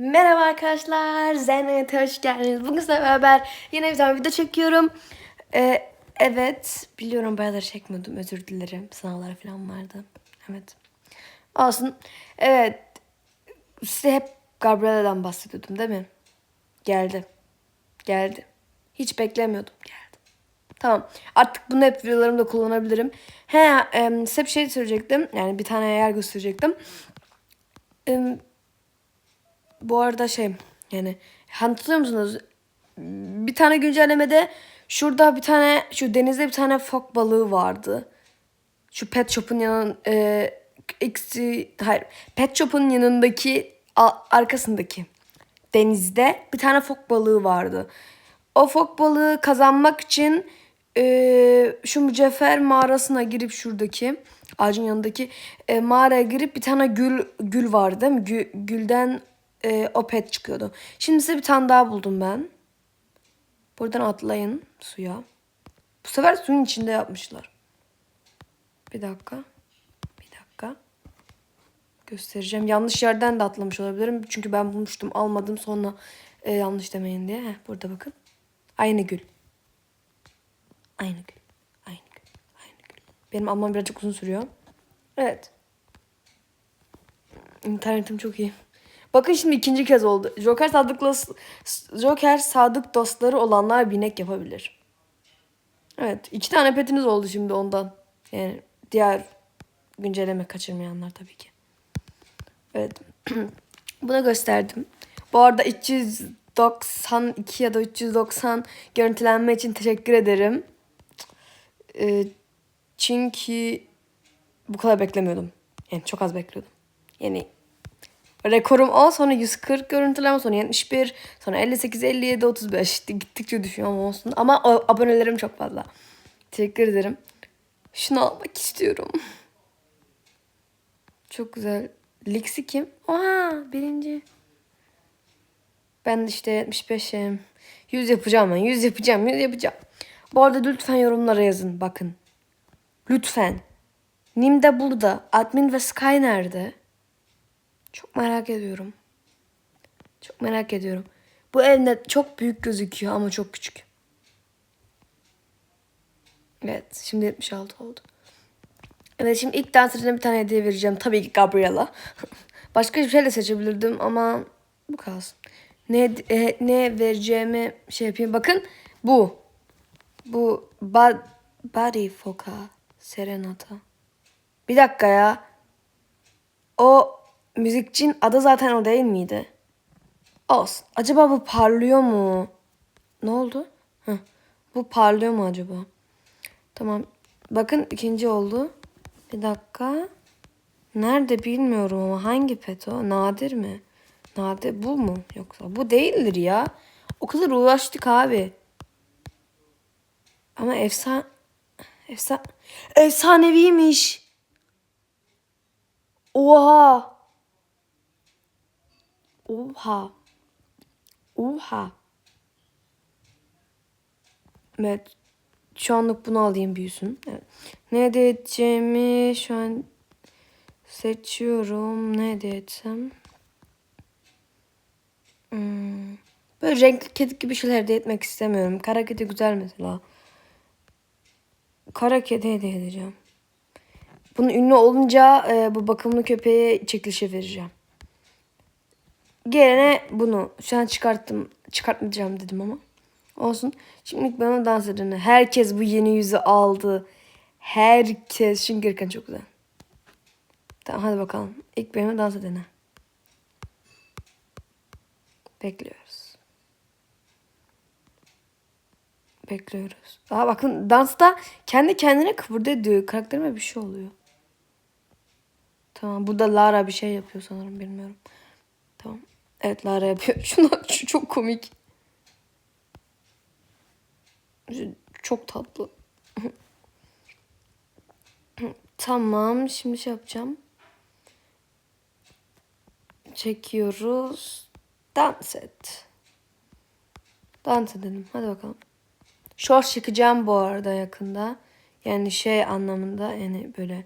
Merhaba arkadaşlar, Zenet'e hoş geldiniz. Bugün sizlerle beraber yine bir tane video çekiyorum. Ee, evet, biliyorum bayağıdır çekmiyordum, özür dilerim. Sınavlar falan vardı. Evet. Olsun. Evet, size hep Gabriela'dan bahsediyordum değil mi? Geldi. Geldi. Hiç beklemiyordum, geldi. Tamam, artık bunu hep videolarımda kullanabilirim. He, em, size bir şey söyleyecektim. Yani bir tane yer gösterecektim. Em, bu arada şey yani hatırlıyor musunuz? Bir tane güncellemede şurada bir tane şu denizde bir tane fok balığı vardı. Şu pet shop'un yanın e, eksi hayır pet shop'un yanındaki a- arkasındaki denizde bir tane fok balığı vardı. O fok balığı kazanmak için e, şu mücevher mağarasına girip şuradaki ağacın yanındaki e, mağaraya girip bir tane gül gül vardı değil mi? Gü- gülden e, o pet çıkıyordu. Şimdi size bir tane daha buldum ben. Buradan atlayın suya. Bu sefer suyun içinde yapmışlar. Bir dakika. Bir dakika. Göstereceğim. Yanlış yerden de atlamış olabilirim. Çünkü ben bulmuştum almadım sonra e, yanlış demeyin diye. Heh, burada bakın. Aynı gül. Aynı gül. Aynı gül. Aynı gül. Benim almam birazcık uzun sürüyor. Evet. İnternetim çok iyi. Bakın şimdi ikinci kez oldu. Joker sadıklı Joker sadık dostları olanlar binek yapabilir. Evet, iki tane petiniz oldu şimdi ondan. Yani diğer güncelleme kaçırmayanlar tabii ki. Evet. Buna gösterdim. Bu arada 392 ya da 390 görüntülenme için teşekkür ederim. Ee, çünkü bu kadar beklemiyordum. Yani çok az bekliyordum. Yani rekorum o sonra 140 görüntüleme sonra 71 sonra 58 57 35 işte gittikçe düşüyor ama olsun. Ama o- abonelerim çok fazla. Teşekkür ederim. Şunu almak istiyorum. Çok güzel. Lixi kim? Oha birinci. Ben de işte 75'im. 100 yapacağım ben. 100 yapacağım. 100 yapacağım. Bu arada lütfen yorumlara yazın. Bakın. Lütfen. Nim'de burada. Admin ve Sky nerede? Çok merak ediyorum. Çok merak ediyorum. Bu ev ne çok büyük gözüküyor ama çok küçük. Evet, şimdi 76 oldu. Evet, şimdi ilk dansöre bir tane hediye vereceğim. Tabii ki Gabriela. Başka bir şey de seçebilirdim ama bu kalsın. Ne e, ne vereceğimi şey yapayım. Bakın bu. Bu ba Body Foca Serenata. Bir dakika ya. O müzikçinin adı zaten o değil miydi? Olsun. Acaba bu parlıyor mu? Ne oldu? Heh. Bu parlıyor mu acaba? Tamam. Bakın ikinci oldu. Bir dakika. Nerede bilmiyorum ama hangi pet o? Nadir mi? Nadir bu mu? Yoksa bu değildir ya. O kadar uğraştık abi. Ama efsane efsane efsaneviymiş. Oha. Oha. Oha. Evet. Şu anlık bunu alayım büyüsün. Evet. Ne de edeceğimi şu an seçiyorum. Ne de etsem. Hmm. Böyle renkli kedi gibi şeyler de etmek istemiyorum. Kara kedi güzel mesela. Kara kedi hediye edeceğim. Bunun ünlü olunca e, bu bakımlı köpeğe çekilişe vereceğim. Gelene bunu şu an çıkarttım. Çıkartmayacağım dedim ama. Olsun. Şimdi bana dans edene. Herkes bu yeni yüzü aldı. Herkes. Çünkü Gürkan çok güzel. Tamam hadi bakalım. İlk benimle dans edene. Bekliyoruz. Bekliyoruz. Aa bakın dansta kendi kendine kıvırdı ediyor. Karakterime bir şey oluyor. Tamam burada Lara bir şey yapıyor sanırım bilmiyorum. Evet Lara yapıyor. Şuna şu çok komik. Çok tatlı. tamam şimdi şey yapacağım. Çekiyoruz. Dans et. Dans edelim. Hadi bakalım. Short çekeceğim bu arada yakında. Yani şey anlamında yani böyle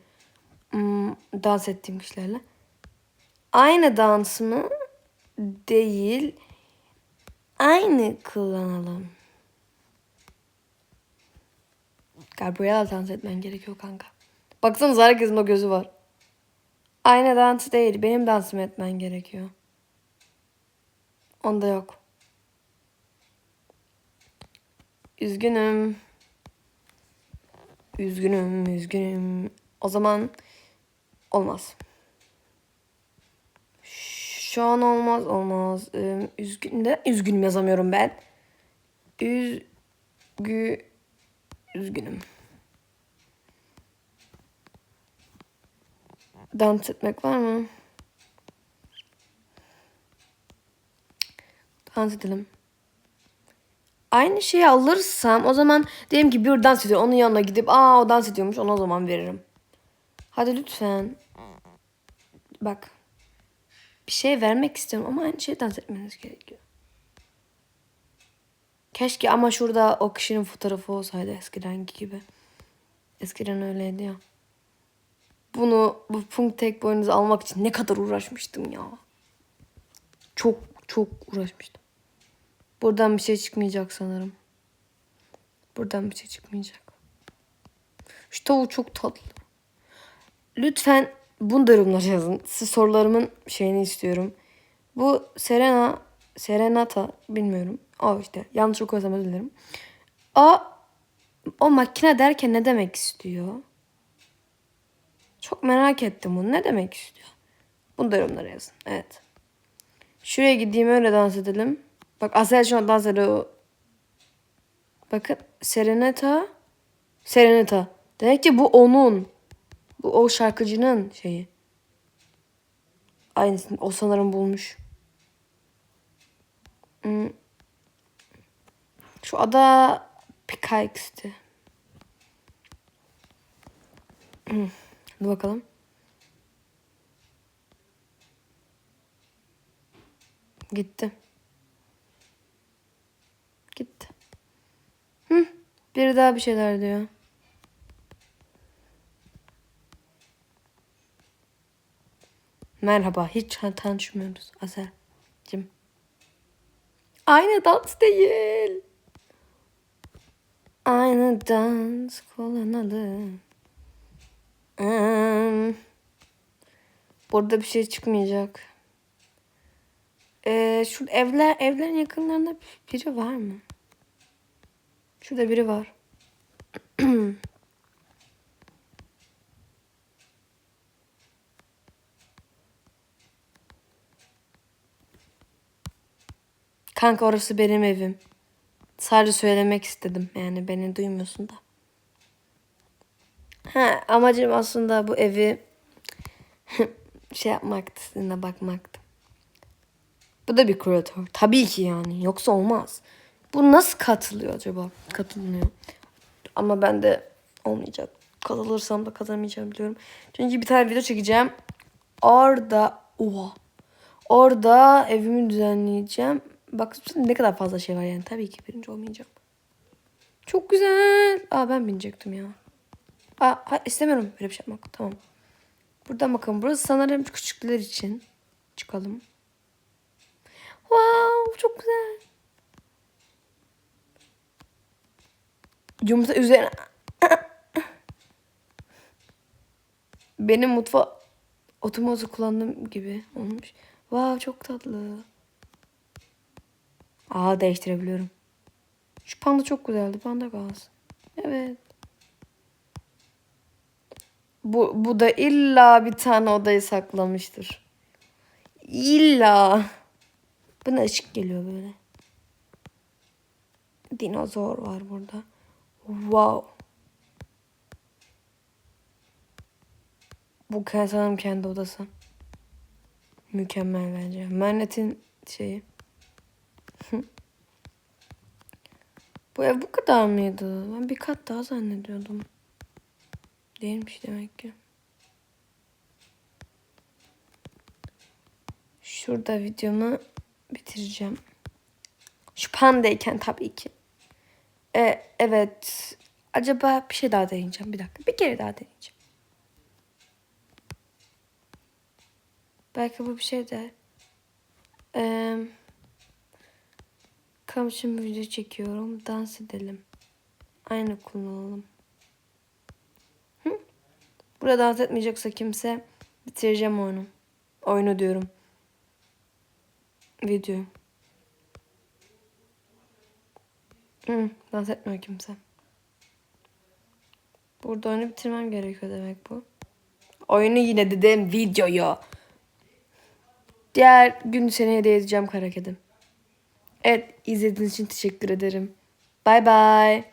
hmm, dans ettiğim kişilerle. Aynı dans mı? Değil. Aynı kullanalım. Gabriela dans etmen gerekiyor kanka. Baksanıza herkesin o gözü var. Aynı dans değil. Benim dansımı etmen gerekiyor. Onda yok. Üzgünüm. Üzgünüm, üzgünüm. O zaman olmaz. Şu an olmaz, olmaz. Üzgün de üzgünüm yazamıyorum ben. Üzgü üzgünüm. Dans etmek var mı? Dans edelim. Aynı şeyi alırsam o zaman diyelim ki bir dans ediyor. Onun yanına gidip aa o dans ediyormuş ona o zaman veririm. Hadi lütfen. Bak. Bir şey vermek istiyorum ama aynı şeyi dans etmeniz gerekiyor. Keşke ama şurada o kişinin fotoğrafı olsaydı eskidenki gibi. Eskiden öyleydi ya. Bunu bu punk tek boynuzu almak için ne kadar uğraşmıştım ya. Çok çok uğraşmıştım. Buradan bir şey çıkmayacak sanırım. Buradan bir şey çıkmayacak. Şu tavuk çok tatlı. Lütfen bunu da yazın. Siz sorularımın şeyini istiyorum. Bu Serena, Serenata bilmiyorum. O işte yanlış okuyorsam özür dilerim. O, o makine derken ne demek istiyor? Çok merak ettim bunu. Ne demek istiyor? Bunu da yazın. Evet. Şuraya gideyim öyle dans edelim. Bak Asel şu an dans ediyor. Bakın Serenata. Serenata. Demek ki bu onun. Bu o şarkıcının şeyi. Aynısını o sanırım bulmuş. Hmm. Şu ada Pikax'ti. Hmm. Bakalım. Gitti. Gitti. Hı, biri daha bir şeyler diyor. Merhaba, hiç tanışmıyoruz Azel'cim. Aynı dans değil. Aynı dans kullanalım. Hmm. Burada bir şey çıkmayacak. Ee, şu evler evlerin yakınlarında biri var mı? Şurada biri var. Kanka orası benim evim. Sadece söylemek istedim. Yani beni duymuyorsun da. Ha, amacım aslında bu evi şey yapmaktı, sizinle bakmaktı. Bu da bir kreatör. Tabii ki yani. Yoksa olmaz. Bu nasıl katılıyor acaba? Katılmıyor. Ama ben de olmayacak. Katılırsam da kazanamayacağım biliyorum. Çünkü bir tane video çekeceğim. Orada oha. Orada evimi düzenleyeceğim. Bak ne kadar fazla şey var yani. Tabii ki birinci olmayacağım. Çok güzel. Aa ben binecektim ya. Aa hayır, istemiyorum böyle bir şey yapmak. Tamam. Buradan bakalım. Burası sanırım küçükler için. Çıkalım. Wow çok güzel. Yumurta üzerine. Benim mutfa otomozu kullandığım gibi olmuş. Wow çok tatlı. Aa değiştirebiliyorum. Şu panda çok güzeldi. Panda kalsın. Evet. Bu, bu da illa bir tane odayı saklamıştır. İlla. Buna ışık geliyor böyle. Dinozor var burada. Wow. Bu sanırım kendi odası. Mükemmel bence. Mernet'in şeyi. Bu ev bu kadar mıydı? Ben bir kat daha zannediyordum. Değilmiş demek ki. Şurada videomu bitireceğim. Şu pandayken tabii ki. Ee, evet. Acaba bir şey daha deneyeceğim. Bir dakika. Bir kere daha deneyeceğim. Belki bu bir şey de Ee, kamışın bir video çekiyorum. Dans edelim. Aynı kullanalım. Hı? Burada dans etmeyecekse kimse bitireceğim oyunu. Oyunu diyorum. Video. Hı, dans etmiyor kimse. Burada oyunu bitirmem gerekiyor demek bu. Oyunu yine dedim videoyu. Diğer gün seni hediye edeceğim kara kedim. Evet izlediğiniz için teşekkür ederim. Bay bay.